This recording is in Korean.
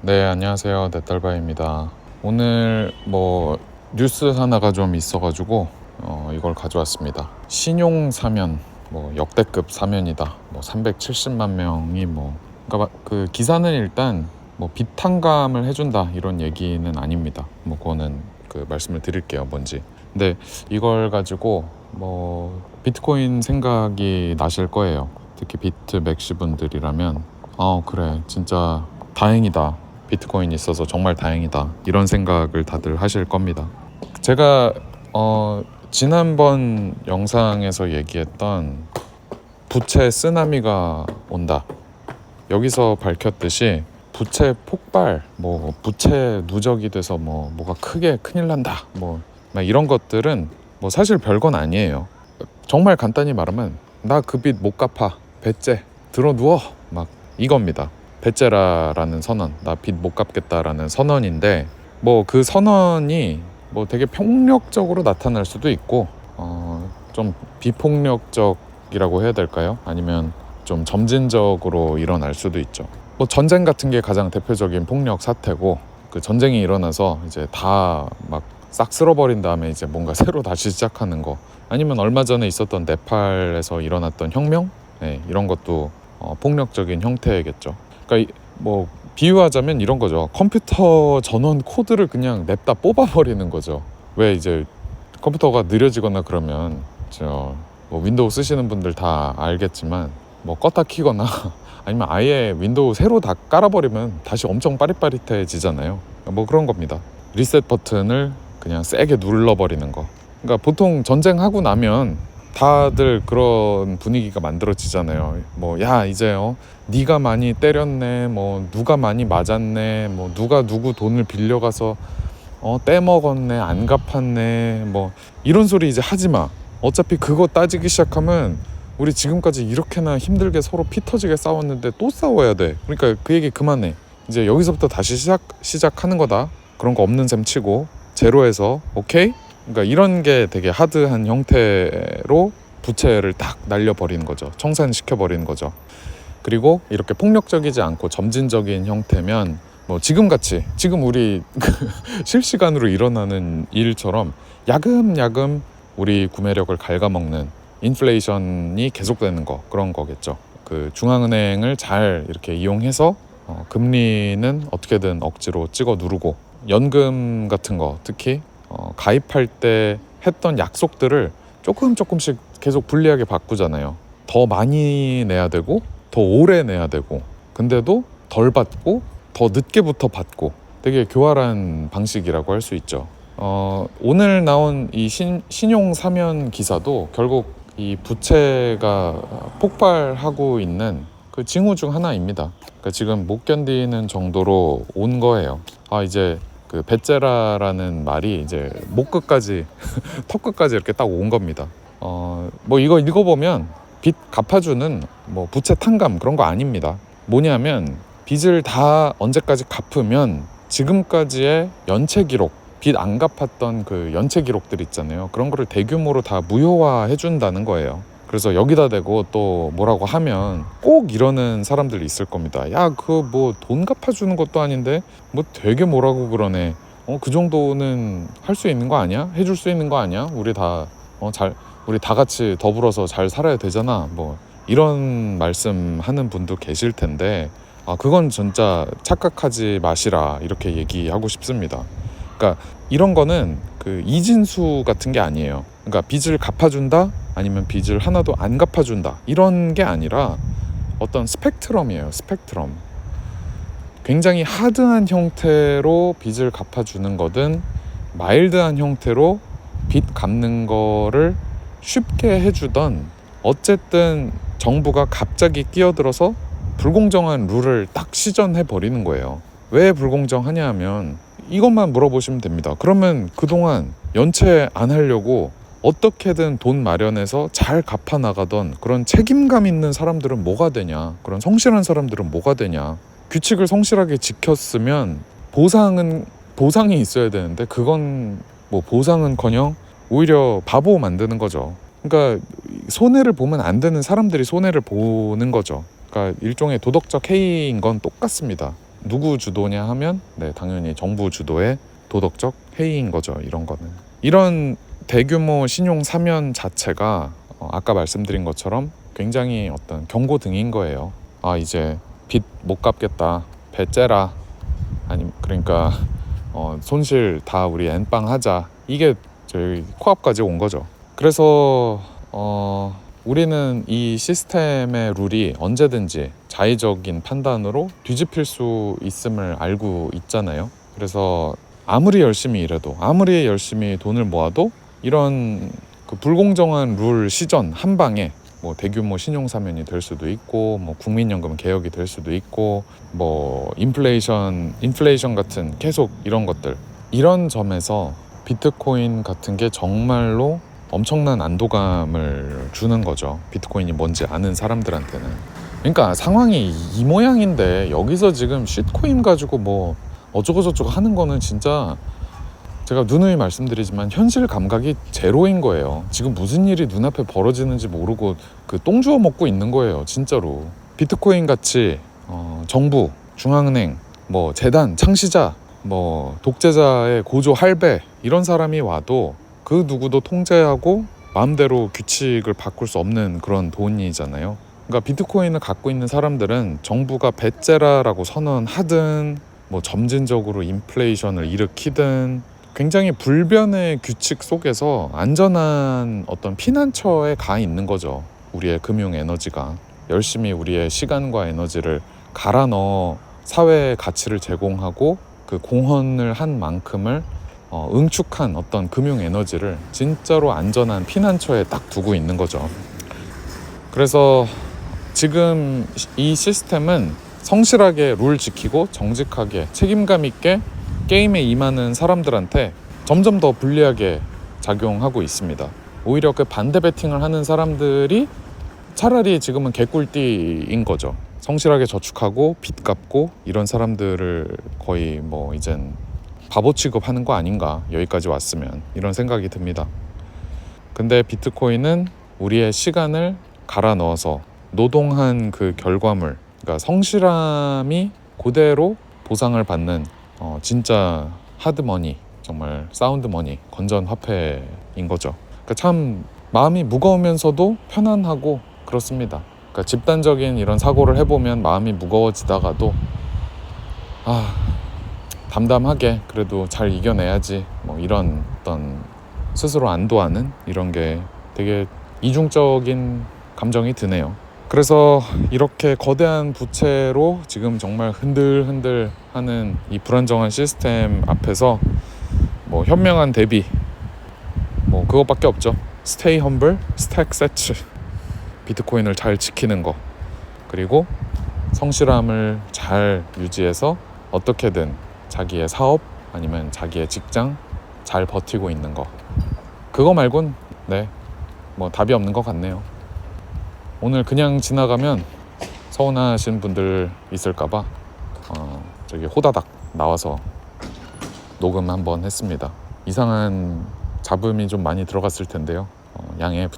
네, 안녕하세요. 넷달바입니다. 오늘 뭐 뉴스 하나가 좀 있어가지고 어, 이걸 가져왔습니다. 신용 사면, 뭐 역대급 사면이다. 뭐 370만 명이 뭐 그러니까 마- 그 기사는 일단 뭐 비탄감을 해준다 이런 얘기는 아닙니다. 뭐 그거는 그 말씀을 드릴게요. 뭔지. 근데 이걸 가지고 뭐 비트코인 생각이 나실 거예요. 특히 비트 맥시 분들이라면 아 그래 진짜 다행이다. 비트코인이 있어서 정말 다행이다. 이런 생각을 다들 하실 겁니다. 제가 어, 지난번 영상에서 얘기했던 부채 쓰나미가 온다. 여기서 밝혔듯이 부채 폭발, 뭐 부채 누적이 돼서 뭐 뭐가 크게 큰일 난다. 뭐막 이런 것들은 뭐 사실 별건 아니에요. 정말 간단히 말하면 나 그 빚 못 갚아. 배째 들어 누워. 막 이겁니다. 배째라라는 선언, 나 빚 못 갚겠다라는 선언인데 뭐 그 선언이 뭐 되게 폭력적으로 나타날 수도 있고 어, 좀 비폭력적이라고 해야 될까요? 아니면 좀 점진적으로 일어날 수도 있죠. 뭐 전쟁 같은 게 가장 대표적인 폭력 사태고 그 전쟁이 일어나서 이제 다 막 싹 쓸어버린 다음에 이제 뭔가 새로 다시 시작하는 거 아니면 얼마 전에 있었던 네팔에서 일어났던 혁명 네, 이런 것도 어, 폭력적인 형태겠죠. 그러니까 이- 뭐 비유하자면 이런 거죠. 컴퓨터 전원 코드를 그냥 냅다 뽑아버리는 거죠. 왜 이제 컴퓨터가 느려지거나 그러면 저 뭐 윈도우 쓰시는 분들 다 알겠지만 뭐 껐다 키거나 아니면 아예 윈도우 새로 다 깔아버리면 다시 엄청 빠릿빠릿해지잖아요. 뭐 그런 겁니다. 리셋 버튼을 그냥 세게 눌러버리는 거. 그러니까 보통 전쟁하고 나면 다들 그런 분위기가 만들어지잖아요. 뭐 야 이제요 네가 많이 때렸네, 뭐 누가 많이 맞았네, 뭐 누가 누구 돈을 빌려가서 어 떼먹었네, 안 갚았네, 뭐 이런 소리 이제 하지 마. 어차피 그거 따지기 시작하면 우리 지금까지 이렇게나 힘들게 서로 피 터지게 싸웠는데 또 싸워야 돼. 그러니까 그 얘기 그만해. 이제 여기서부터 다시 시작 시작하는 거다. 그런 거 없는 셈 치고 제로에서 오케이. 그러니까 이런 게 되게 하드한 형태로 부채를 딱 날려버리는 거죠. 청산시켜버리는 거죠. 그리고 이렇게 폭력적이지 않고 점진적인 형태면 뭐 지금 같이 지금 우리 실시간으로 일어나는 일처럼 야금야금 우리 구매력을 갉아먹는 인플레이션이 계속되는 거 그런 거겠죠. 그 중앙은행을 잘 이렇게 이용해서 어, 금리는 어떻게든 억지로 찍어 누르고 연금 같은 거 특히 어, 가입할 때 했던 약속들을 조금 조금씩 계속 불리하게 바꾸잖아요. 더 많이 내야 되고 더 오래 내야 되고 근데도 덜 받고 더 늦게부터 받고 되게 교활한 방식이라고 할 수 있죠. 어, 오늘 나온 이 신, 신용 사면 기사도 결국 이 부채가 폭발하고 있는 그 징후 중 하나입니다. 그러니까 지금 못 견디는 정도로 온 거예요. 아 이제 그 베제라라는 말이 이제 목 끝까지 턱 끝까지 이렇게 딱 온 겁니다. 어 뭐 이거 읽어보면 빚 갚아주는 뭐 부채 탕감 그런 거 아닙니다. 뭐냐면 빚을 다 언제까지 갚으면 지금까지의 연체 기록 빚 안 갚았던 그 연체 기록들 있잖아요. 그런 거를 대규모로 다 무효화해 준다는 거예요. 그래서 여기다 대고 또 뭐라고 하면 꼭 이러는 사람들이 있을 겁니다. 야, 그 뭐 돈 갚아주는 것도 아닌데 뭐 되게 뭐라고 그러네. 어, 그 정도는 할 수 있는 거 아니야? 해줄 수 있는 거 아니야? 우리 다, 어, 잘, 우리 다 같이 더불어서 잘 살아야 되잖아. 뭐 이런 말씀 하는 분도 계실 텐데, 아, 그건 진짜 착각하지 마시라. 이렇게 얘기하고 싶습니다. 그러니까 이런 거는 그 이진수 같은 게 아니에요. 그러니까 빚을 갚아준다 아니면 빚을 하나도 안 갚아준다 이런 게 아니라 어떤 스펙트럼이에요. 스펙트럼. 굉장히 하드한 형태로 빚을 갚아주는 거든 마일드한 형태로 빚 갚는 거를 쉽게 해주던 어쨌든 정부가 갑자기 끼어들어서 불공정한 룰을 딱 시전해 버리는 거예요. 왜 불공정하냐 하면 이것만 물어보시면 됩니다. 그러면 그동안 연체 안 하려고 어떻게든 돈 마련해서 잘 갚아 나가던 그런 책임감 있는 사람들은 뭐가 되냐? 그런 성실한 사람들은 뭐가 되냐? 규칙을 성실하게 지켰으면 보상은 보상이 있어야 되는데 그건 뭐 보상은커녕 오히려 바보 만드는 거죠. 그러니까 손해를 보면 안 되는 사람들이 손해를 보는 거죠. 그러니까 일종의 도덕적 해이인 건 똑같습니다. 누구 주도냐 하면 네 당연히 정부 주도의 도덕적 해이인 거죠. 이런 거는 이런 대규모 신용 사면 자체가 어, 아까 말씀드린 것처럼 굉장히 어떤 경고등인 거예요. 아 이제 빚 못 갚겠다, 배 째라, 아니 그러니까 어, 손실 다 우리 엔빵 하자 이게 저희 코앞까지 온 거죠. 그래서 어, 우리는 이 시스템의 룰이 언제든지 자의적인 판단으로 뒤집힐 수 있음을 알고 있잖아요. 그래서 아무리 열심히 일해도 아무리 열심히 돈을 모아도 이런 그 불공정한 룰 시전 한 방에 뭐 대규모 신용 사면이 될 수도 있고 뭐 국민연금 개혁이 될 수도 있고 뭐 인플레이션 인플레이션 같은 계속 이런 것들. 이런 점에서 비트코인 같은 게 정말로 엄청난 안도감을 주는 거죠. 비트코인이 뭔지 아는 사람들한테는. 그러니까 상황이 이 모양인데 여기서 지금 쉿코인 가지고 뭐 어쩌고 저쩌고 하는 거는 진짜 제가 누누이 말씀드리지만 현실 감각이 제로인 거예요. 지금 무슨 일이 눈앞에 벌어지는지 모르고 그 똥 주워 먹고 있는 거예요. 진짜로. 비트코인 같이 어, 정부, 중앙은행, 뭐 재단, 창시자, 뭐 독재자의 고조 할배 이런 사람이 와도 그 누구도 통제하고 마음대로 규칙을 바꿀 수 없는 그런 돈이잖아요. 그러니까 비트코인을 갖고 있는 사람들은 정부가 배째라라고 선언하든 뭐 점진적으로 인플레이션을 일으키든 굉장히 불변의 규칙 속에서 안전한 어떤 피난처에 가 있는 거죠. 우리의 금융 에너지가 열심히 우리의 시간과 에너지를 갈아 넣어 사회의 가치를 제공하고 그 공헌을 한 만큼을 어, 응축한 어떤 금융 에너지를 진짜로 안전한 피난처에 딱 두고 있는 거죠. 그래서 지금 이 시스템은 성실하게 룰 지키고 정직하게 책임감 있게 게임에 임하는 사람들한테 점점 더 불리하게 작용하고 있습니다. 오히려 그 반대 배팅을 하는 사람들이 차라리 지금은 개꿀띠인 거죠. 성실하게 저축하고 빚 갚고 이런 사람들을 거의 뭐 이젠 바보 취급하는 거 아닌가 여기까지 왔으면 이런 생각이 듭니다. 근데 비트코인은 우리의 시간을 갈아 넣어서 노동한 그 결과물, 그러니까 성실함이 그대로 보상을 받는 어, 진짜 하드머니, 정말 사운드머니, 건전 화폐인 거죠. 그러니까 참 마음이 무거우면서도 편안하고 그렇습니다. 그러니까 집단적인 이런 사고를 해보면 마음이 무거워지다가도 아 담담하게 그래도 잘 이겨내야지 뭐 이런 어떤 스스로 안도하는 이런 게 되게 이중적인 감정이 드네요. 그래서 이렇게 거대한 부채로 지금 정말 흔들흔들 하는 이 불안정한 시스템 앞에서 뭐 현명한 대비 뭐 그것밖에 없죠. 스테이 험블, 스택 세츠 비트코인을 잘 지키는 거 그리고 성실함을 잘 유지해서 어떻게든 자기의 사업 아니면 자기의 직장 잘 버티고 있는 거 그거 말곤 네 뭐 답이 없는 것 같네요. 오늘 그냥 지나가면 서운하신 분들 있을까봐 어, 저기 호다닥 나와서 녹음 한번 했습니다. 이상한 잡음이 좀 많이 들어갔을 텐데요. 어, 양해